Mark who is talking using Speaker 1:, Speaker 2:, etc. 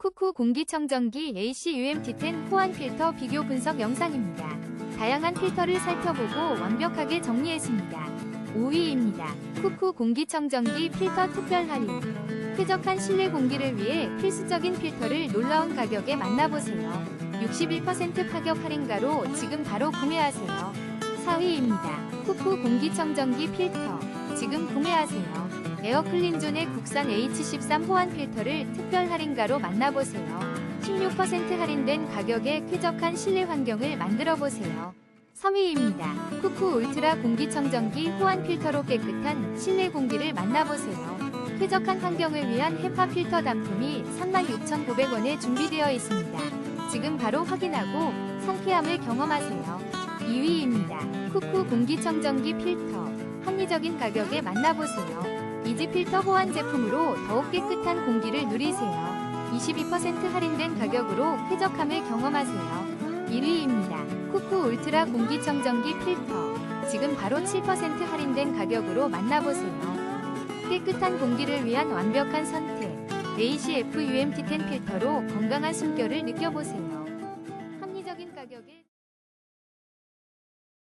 Speaker 1: 쿠쿠 공기청정기 AC UMT10 호환 필터 비교 분석 영상입니다. 다양한 필터를 살펴보고 완벽하게 정리했습니다. 5위입니다. 쿠쿠 공기청정기 필터 특별 할인. 쾌적한 실내 공기를 위해 필수적인 필터를 놀라운 가격에 만나보세요. 61% 파격 할인가로 지금 바로 구매하세요. 4위입니다. 쿠쿠 공기청정기 필터. 지금 구매하세요. 에어 클린존의 국산 H13 호환 필터를 특별 할인가로 만나보세요. 16% 할인된 가격에 쾌적한 실내 환경을 만들어 보세요. 3위입니다. 쿠쿠 울트라 공기청정기 호환 필터로 깨끗한 실내 공기를 만나보세요. 쾌적한 환경을 위한 헤파 필터 단품이 36,900원에 준비되어 있습니다. 지금 바로 확인하고 상쾌함을 경험하세요. 2위입니다. 쿠쿠 공기청정기 필터. 합리적인 가격에 만나보세요. 이지 필터 호환 제품으로 더욱 깨끗한 공기를 누리세요. 22% 할인된 가격으로 쾌적함을 경험하세요. 1위입니다. 쿠쿠 울트라 공기청정기 필터. 지금 바로 7% 할인된 가격으로 만나보세요. 깨끗한 공기를 위한 완벽한 선택. ACF UMT10 필터로 건강한 숨결을 느껴보세요.